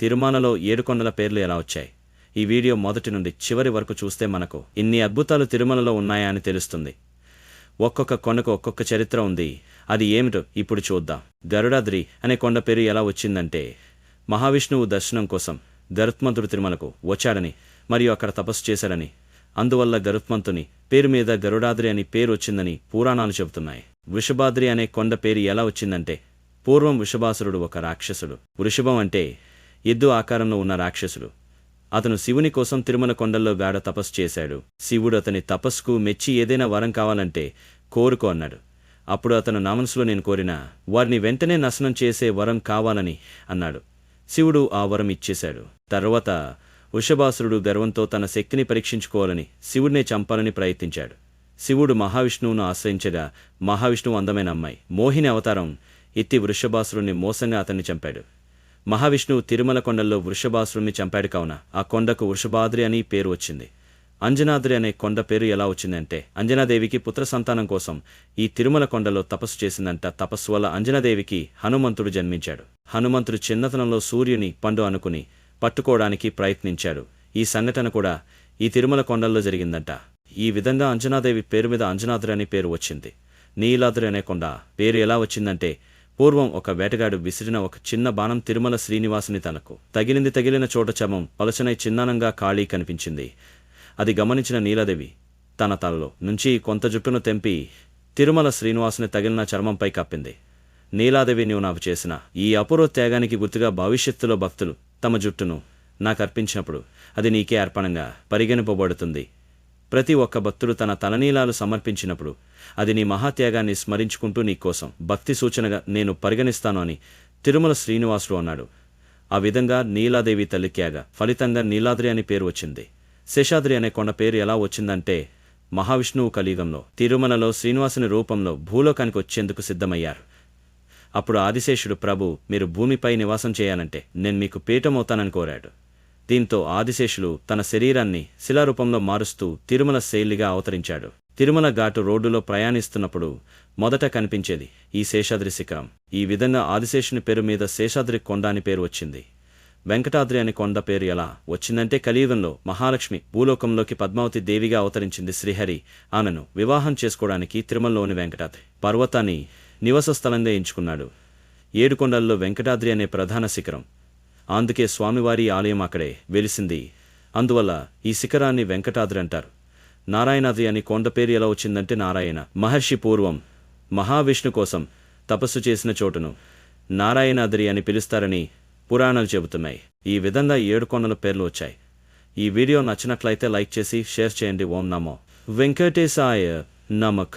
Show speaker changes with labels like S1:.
S1: తిరుమలలో ఏడుకొండల పేర్లు ఎలా వచ్చాయి? ఈ వీడియో మొదటి నుండి చివరి వరకు చూస్తే మనకు ఇన్ని అద్భుతాలు తిరుమలలో ఉన్నాయా అని తెలుస్తుంది. ఒక్కొక్క కొండకు ఒక్కొక్క చరిత్ర ఉంది. అది ఏమిటో ఇప్పుడు చూద్దాం. గరుడాద్రి అనే కొండ పేరు ఎలా వచ్చిందంటే మహావిష్ణువు దర్శనం కోసం గరుత్మంతుడు తిరుమలకు వచ్చాడని మరియు అక్కడ తపస్సు చేశాడని అందువల్ల గరుత్మంతుని పేరు మీద గరుడాద్రి అని పేరు వచ్చిందని పురాణాలు చెబుతున్నాయి. వృషభాద్రి అనే కొండ పేరు ఎలా వచ్చిందంటే పూర్వం వృషభాసురుడు ఒక రాక్షసుడు. వృషభం అంటే ఎద్దు ఆకారంలో ఉన్న రాక్షసుడు. అతను శివుని కోసం తిరుమల కొండల్లో వేడ తపస్సు చేశాడు. శివుడు అతని తపస్సుకు మెచ్చి ఏదైనా వరం కావాలంటే కోరుకో అన్నాడు. అప్పుడు అతను నా మనసులో నేను కోరిన వారిని వెంటనే నశనం చేసే వరం కావాలని అన్నాడు. శివుడు ఆ వరం ఇచ్చేశాడు. తర్వాత వృషభాసురుడు గర్వంతో తన శక్తిని పరీక్షించుకోవాలని శివుడినే చంపాలని ప్రయత్నించాడు. శివుడు మహావిష్ణువును ఆశ్రయించగా మహావిష్ణువు అందమైన అమ్మాయి మోహిని అవతారం ఎత్తి వృషభాసురుణ్ణి మోసంగా అతన్ని చంపాడు. మహావిష్ణువు తిరుమల కొండల్లో వృషభాసురుణ్ణి చంపాడు కావున ఆ కొండకు వృషభాద్రి అని పేరు వచ్చింది. అంజనాద్రి అనే కొండ పేరు ఎలా వచ్చిందంటే అంజనాదేవికి పుత్ర సంతానం కోసం ఈ తిరుమల కొండలో తపస్సు చేసిందంట తపస్సు వల్ల అంజనాదేవికి హనుమంతుడు జన్మించాడు. హనుమంతుడు చిన్నతనంలో సూర్యుని పండు అనుకుని పట్టుకోవడానికి ప్రయత్నించాడు. ఈ సంఘటన కూడా ఈ తిరుమల కొండల్లో జరిగిందంట. ఈ విధంగా అంజనాదేవి పేరు మీద అంజనాద్రి అని పేరు వచ్చింది. నీలాద్రి అనే కొండ పేరు ఎలా వచ్చిందంటే పూర్వం ఒక వేటగాడు విసిరిన ఒక చిన్న బాణం తిరుమల శ్రీనివాసుని తనకు. తగిలింది తగిలిన చోట చమం పలచనై చిన్నానంగా ఖాళీ కనిపించింది. అది గమనించిన నీలదేవి తన తలలో నుంచి కొంత జుట్టును తెంపి తిరుమల శ్రీనివాసుని తగిలిన చర్మంపై కప్పింది. నీలాదేవి నీవు నాకు చేసిన ఈ అపూర్వ త్యాగానికి గుర్తుగా భవిష్యత్తులో భక్తులు తమ జుట్టును నాకు అర్పించినప్పుడు అది నీకే అర్పణంగా పరిగణింపబడుతుంది. ప్రతి ఒక్క భక్తుడు తన తలనీలాలు సమర్పించినప్పుడు అది నీ మహాత్యాగాన్ని స్మరించుకుంటూ నీకోసం భక్తి సూచనగా నేను పరిగణిస్తాను అని తిరుమల శ్రీనివాసుడు అన్నాడు. ఆ విధంగా నీలాదేవి తల్లిక్యాగా ఫలితంగా నీలాద్రి అని పేరు వచ్చింది. శేషాద్రి అనే కొండ పేరు ఎలా వచ్చిందంటే మహావిష్ణువు కలియుగంలో తిరుమలలో శ్రీనివాసుని రూపంలో భూలోకానికి వచ్చేందుకు సిద్ధమయ్యారు. అప్పుడు ఆదిశేషుడు ప్రభు మీరు భూమిపై నివాసం చేయాలంటే నేను మీకు పీఠమవుతానని కోరాడు. దీంతో ఆదిశేషులు తన శరీరాన్ని శిలారూపంలో మారుస్తూ తిరుమల శైలిగా అవతరించాడు. తిరుమల ఘాటు రోడ్డులో ప్రయాణిస్తున్నప్పుడు మొదట కనిపించేది ఈ శేషాద్రి శిఖరం. ఈ విధంగా ఆదిశేషుని పేరు మీద శేషాద్రి కొండ అని పేరు వచ్చింది. వెంకటాద్రి అనే కొండ పేరు ఎలా వచ్చిందంటే కలియుగంలో మహాలక్ష్మి భూలోకంలోకి పద్మావతి దేవిగా అవతరించింది శ్రీహరి ఆమెను వివాహం చేసుకోవడానికి తిరుమలలోని వెంకటాద్రి పర్వతాన్ని నివాస స్థలంగా ఎంచుకున్నాడు. ఏడుకొండల్లో వెంకటాద్రి అనే ప్రధాన శిఖరం అందుకే స్వామివారి ఆలయం అక్కడే వెలిసింది. అందువల్ల ఈ శిఖరాన్ని వెంకటాద్రి అంటారు. నారాయణాద్రి అని కొండ పేరు ఎలా వచ్చిందంటే నారాయణ. మహర్షి పూర్వం మహావిష్ణు కోసం తపస్సు చేసిన చోటును నారాయణాద్రి అని పిలుస్తారని పురాణాలు చెబుతున్నాయి. ఈ విధంగా ఏడు కొండల పేర్లు వచ్చాయి. ఈ వీడియో నచ్చినట్లయితే లైక్ చేసి షేర్ చేయండి. ఓం నమో. వెంకటేశాయ నమక్.